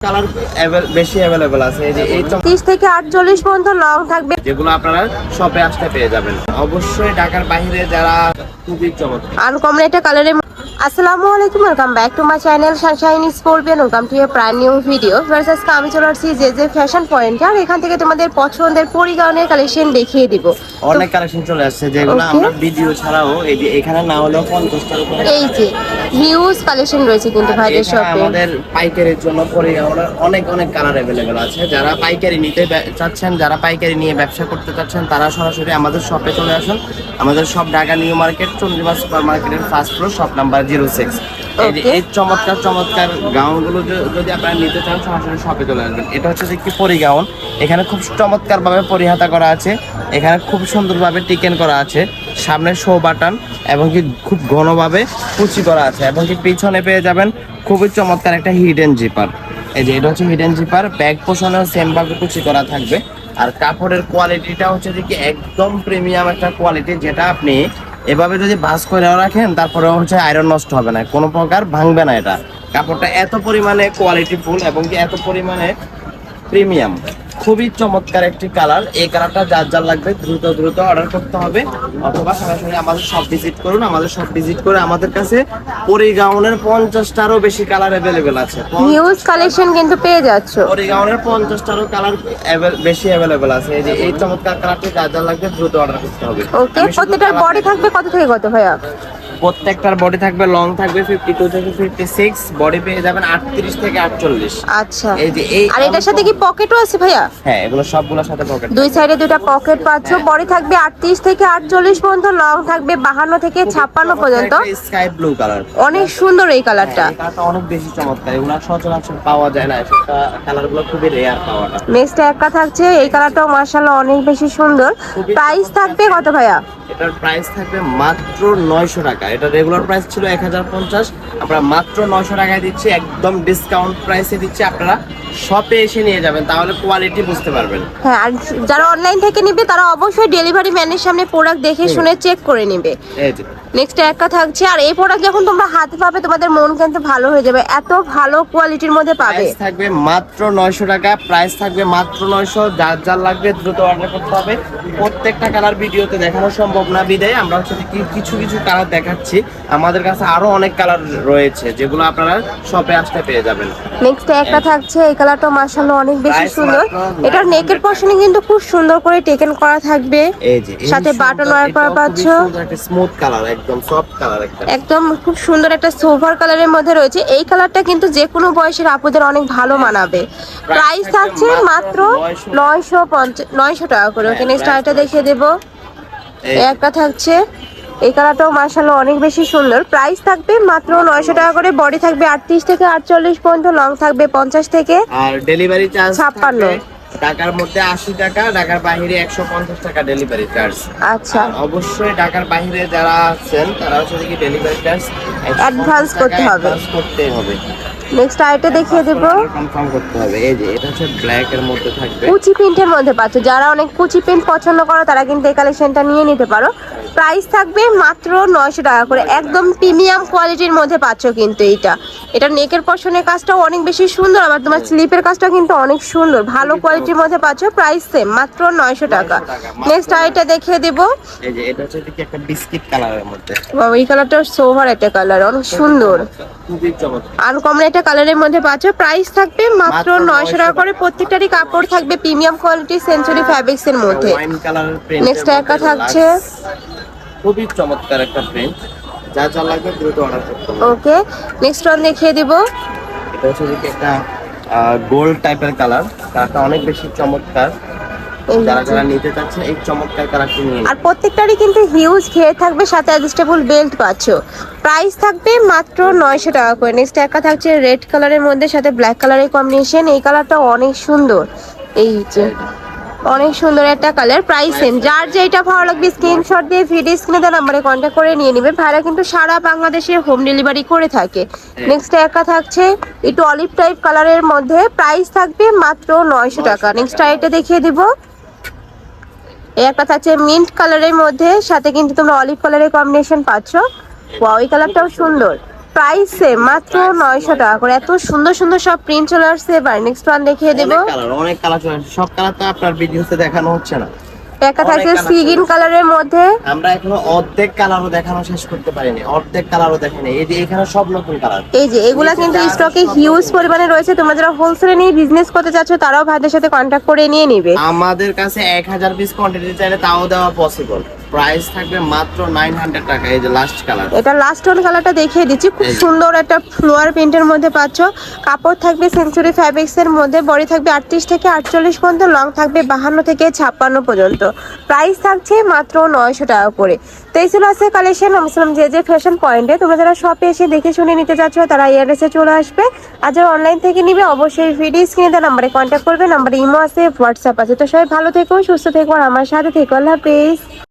Colour বেশি available আছে এই যে এই চম- তিরিশ থেকে আটচল্লিশ পর্যন্ত লং থাকবে। যেগুলো আপনারা শপে আসতে পেয়ে যাবেন। অবশ্যই ঢাকার বাইরে যারা খুবই চমৎকার আনকমন একটা কালারের আসসালামু আলাইকুম welcome back to my channel Sunshine Sportian welcome to a প্রায় নিউ ভিডিও ভার্সাস আমি চলে আসছি যে যে ফ্যাশন পয়েন্ট আর এখান থেকে তোমাদের পছন্দের পরিগাউনের কালেকশন দেখিয়ে দিব। অনেক কালেকশন চলে আসছে যেগুলো আমরা ভিডিও ছাড়াও এই যে এখানে না হলেও পঞ্চাশটার উপরে এই যে হিউজ কালেকশন রয়েছে কিন্তু ভাইদের শপে আমাদের পাইকারির জন্য পরে আমরা অনেক অনেক কালার অ্যাভেলেবেল আছে। যারা পাইকারি নিতে চাচ্ছেন যারা পাইকারি নিয়ে ব্যবসা করতে চাচ্ছেন তারা সরাসরি আমাদের শপে চলে আসুন। আমাদের সব Dhaka new market Chandrima super মার্কেটের first floor shop number zero six এই চমৎকার চমৎকার গাউনগুলো যদি আপনারা নিতে চান সরাসরি শপে চলে আসবেন। এটা হচ্ছে যে কি পরি গাউন। এখানে খুব চমৎকার ভাবে পরিহাতা করা আছে। এখানে খুব সুন্দরভাবে টিকেন করা আছে। সামনে শো বাটন এবং কি খুব ঘনভাবে কুচি করা আছে এবং কি পিছনে পেয়ে যাবেন খুবই চমৎকার একটা হিডেন জিপার এই যে এটা হচ্ছে হিডেন জিপার ব্যাগ পোষণেও সেম ভাবে কুচি করা থাকবে। আর কাপড়ের কোয়ালিটিটা হচ্ছে দেখি একদম প্রিমিয়াম একটা কোয়ালিটি যেটা আপনি এভাবে যদি বাস করে রাখেন তারপরে হচ্ছে আয়রন নষ্ট হবে না। কোনো প্রকার ভাঙবে না এটা। কাপড়টা এত পরিমাণে কোয়ালিটি ফুল এবং কি এত পরিমাণে প্রিমিয়াম খুবই চমৎকার একটি কালার। এই কালারটা যার যার লাগবে দ্রুত দ্রুত অর্ডার করতে হবে। অথবা সরাসরি আমাদের সব ভিজিট করুন। আমাদের সব ভিজিট করে আমাদের কাছে পরিগাউনের পঞ্চাশটারও বেশি কালার অ্যাভেলেবেল আছে। নিউজ কালেকশন কিন্তু পেয়ে যাচ্ছ। পরিগাউনের পঞ্চাশটারও কালার বেশি অ্যাভেলেবেল আছে। এই যে এই চমৎকার কালারটি যার যার লাগবে দ্রুত অর্ডার করতে হবে। ওকে প্রত্যেকটার বডি থাকবে কত থেকে কত ভাইয়া? প্রত্যেকটার বডি থাকবে লং থাকবে ফিফটি টু থেকে ফিফটি সিক্স বডি পেয়ে যাবেন আটত্রিশ থেকে আটচল্লিশ। আচ্ছা। এই যে এই আর এটার সাথে কি পকেটও আছে ভাইয়া? হ্যাঁ এগুলো সবগুলোর সাথে পকেট দুই সাইডে দুটো পকেট পাচ্ছ বডি থাকবে আটত্রিশ থেকে আটচল্লিশ পর্যন্ত লং থাকবে বাহান্ন থেকে ছাপ্পান্ন পর্যন্ত। স্কাই ব্লু কালার অনেক সুন্দর এই কালারটা এই কালারটা অনেক বেশি চমৎকার। এগুলো সচরাচর পাওয়া যায় না এসব কালারগুলো খুবই রেয়ার পাওয়াটা। নেক্সট একটা থাকছে এই কালারটাও মার্শাল্লাহ অনেক বেশি সুন্দর। প্রাইস থাকবে কত ভাইয়া? এটার প্রাইস থাকবে মাত্র নয়শো টাকা। এটা রেগুলার প্রাইস ছিল এক হাজার পঞ্চাশ আমরা মাত্র নয়শো টাকায় দিচ্ছি একদম ডিসকাউন্ট প্রাইসে দিচ্ছি। আপনারা শপে এসে নিয়ে যাবেন তাহলে কোয়ালিটি বুঝতে পারবেন। হ্যাঁ আর যারা অনলাইন থেকে নিবে তারা অবশ্যই ডেলিভারি ম্যানের সামনে প্রোডাক্ট দেখে শুনে চেক করে নিবে। নেক্সট একটা থাকছে আর এই প্রোডাক্ট যখন তোমরা হাতে পাবে তোমাদের মন কিন্তু ভালো হয়ে যাবে। এত ভালো কোয়ালিটির মধ্যে পাবে। থাকবে মাত্র নয়শো টাকা প্রাইস থাকবে মাত্র নয়শো। যার যার লাগবে দ্রুত অর্ডার করতে হবে। প্রত্যেকটা কালার ভিডিওতে দেখানো সম্ভব না বিদায় আমরা হচ্ছে কিছু কিছু কালার দেখাচ্ছি। আমাদের কাছে আরও অনেক কালার রয়েছে যেগুলো আপনারা শপে আসতে পেয়ে যাবেন। নেক্সট একটা থাকছে এই কালারটা মার্শাল্লাহ অনেক বেশি সুন্দর। এটার নেকের পশনে কিন্তু খুব সুন্দর করে টেকেন করা থাকবে। এই যে সাথে বাটন wire করা পাচ্ছ। একটা স্মুথ কালার একদম সফট কালার একটা। একদম খুব সুন্দর একটা সোভার কালারের মধ্যে রয়েছে। এই কালারটা কিন্তু যে কোনো বয়সের আপুদের অনেক ভালো মানাবে। প্রাইস থাকছে মাত্র নয়শো পঞ্চাশ নয়শো টাকা করে। ওকে হ্যাঁ, নেক্সট price আরেকটা দেখিয়ে দেবো। একটা থাকছে। এই কালারটাও মার্শাল্লাহ অনেক বেশি সুন্দর। প্রাইস থাকবে মাত্র নয়শো টাকা করে বডি থাকবে আটত্রিশ থেকে আটচল্লিশ পর্যন্ত লং থাকবে পঞ্চাশ থেকে আর ডেলিভারি চার্জ 56 ঢাকার মধ্যে আশি টাকা ঢাকার বাইরে একশো পঞ্চাশ টাকা ডেলিভারি চার্জ আচ্ছা। অবশ্যই ঢাকার বাইরে যারা আছেন তারা হচ্ছে ডেলিভারি চার্জ Advance করতে হবে। করতে হবে। নেক্সট আইটে দেখিয়ে দেবো। কনফার্ম করতে হবে। এই যে এটা হচ্ছে ব্ল্যাক এর মধ্যে থাকবে। কুচি প্রিন্টের মধ্যে পাচ্ছ। যারা অনেক কুচি প্রিন্ট পছন্দ করো তারা কিন্তু এই কালেকশনটা নিয়ে নিতে পারো। প্রাইস থাকবে মাত্র নয়শো টাকা করে। একদম প্রিমিয়াম কোয়ালিটির মধ্যে পাচ্ছ কিন্তু এইটা। এটা নেকের পশনের কাজটাও অনেক বেশি সুন্দর আবার তোমার স্লিপের কাজটা কিন্তু অনেক সুন্দর। ভালো কোয়ালিটির মধ্যে পাচ্ছ প্রাইস সেম মাত্র নয়শো টাকা। নেক্সট আরেকটা দেখিয়ে দেবো। এই যে এটা হচ্ছে কি একটা বিস্কিট কালারের মধ্যে? বাবা, এই কালারটা সোভার একটা কালার অনেক সুন্দর। আনকমন একটা কালারের মধ্যে পাচ্ছ প্রাইস থাকবে মাত্র নয়শো টাকা করে। প্রত্যেকটারই কাপড় থাকবে প্রিমিয়াম কোয়ালিটি সেঞ্চুরি ফ্যাব্রিক্স এর মধ্যে। নেক্সট একটা থাকছে। খুবই চমৎকার একটা প্রিন্ট যা যা লাগবে দ্রুত অর্ডার করতে হবে। ওকে নেক্সট ওয়ান দেখিয়ে দিব। এটা হচ্ছে যে একটা গোল্ড টাইপের কালার কালারটা অনেক বেশি চমৎকার। যারা যারা নিতে চাচ্ছে এই চমৎকার কালারটি নিয়ে আর প্রত্যেকটারই কিন্তু হিউজ ঘের থাকবে সাথে অ্যাডজাস্টেবল বেল্ট পাচ্ছ। প্রাইস থাকবে মাত্র নয়শো টাকা করে। নেক্সট একটা থাকছে রেড কালারের মধ্যে সাথে ব্ল্যাক কালারের কম্বিনেশন এই কালারটা অনেক সুন্দর। এই যে। অনেক সুন্দর একটা কালার প্রাইস সেম যার যেটা ভালো লাগবে স্ক্রিনশট দিয়ে ভিডিও স্ক্রিনে দেওয়া নাম্বারে কন্ট্যাক্ট করে নিয়ে নেবে। ভাইরা কিন্তু সারা বাংলাদেশে হোম ডেলিভারি করে থাকে। নেক্সট একটা থাকছে, একটু অলিভ টাইপ কালারের মধ্যে প্রাইস থাকবে মাত্র নয়শো টাকা। নেক্সট আইটা দেখিয়ে দিব। এই একটা থাকছে মিন্ট কালারের মধ্যে, সাথে কিন্তু তোমরা অলিভ কালারের কম্বিনেশন পাচ্ছ। ওয়াও এই কালারটাও সুন্দর। প্রাইসে মাত্র নয়শো টাকা করে। এত সুন্দর সুন্দর সব প্রিন্ট চলে আসছে এবার নেক্সট ওয়ান দেখিয়ে দেবো। অনেক কালার অনেক কালার চলে সব কালার তো আপনার ভিডিওতে দেখানো হচ্ছে না। একটা থাকছে অনেক colour সি গ্রিন কালারের মধ্যে। আমরা এখনও অর্ধেক কালারও দেখানো শেষ করতে পারিনি। অর্ধেক কালারও দেখেনি। এই যে এখানে সব নতুন কালার এই যে এগুলা কিন্তু স্টকে হিউজ পরিমাণে রয়েছে। তোমরা যারা হোলসেলে নিয়ে বিজনেস করতে চাচ্ছ তারাও ভাইদের সাথে কন্ট্যাক্ট করে নিয়ে নিবে। আমাদের কাছে এক হাজার পিস কোয়ান্টিটি চাইলে তাও দেওয়া পসিবল প্রাইস থাকবে মাত্র নাইন হান্ড্রেড টাকা এই যে লাস্ট কালার এটা লাস্ট টোন কালারটা দেখিয়ে দিচ্ছি। খুব সুন্দর একটা ফ্লোয়ার প্রিন্টের মধ্যে পাচ্ছ। কাপড় থাকবে সেঞ্চুরি ফ্যাব্রিক্স এর মধ্যে বডি থাকবে আটত্রিশ থেকে আটচল্লিশ পর্যন্ত লং থাকবে বাহান্ন থেকে ছাপ্পান্ন পর্যন্ত। প্রাইস থাকছে মাত্র নয়শো টাকা করে। তো এই ছিল আছে কালেকশন আমি যে যে ফ্যাশন পয়েন্টে তোমরা যারা শপে এসে দেখে শুনে নিতে চাচ্ছ তারা এই অ্যাড্রেসে চলে আসবে। আর যারা অনলাইন থেকে নিবে অবশ্যই ভিডিও স্ক্রিনে দেওয়া নাম্বারে কন্ট্যাক্ট করবে। নাম্বারে ইমো আছে হোয়াটসঅ্যাপ আছে। তো সবাই ভালো থেকো সুস্থ থেকো আর আমার সাথে থেকো। আল্লাহ হাফেজ।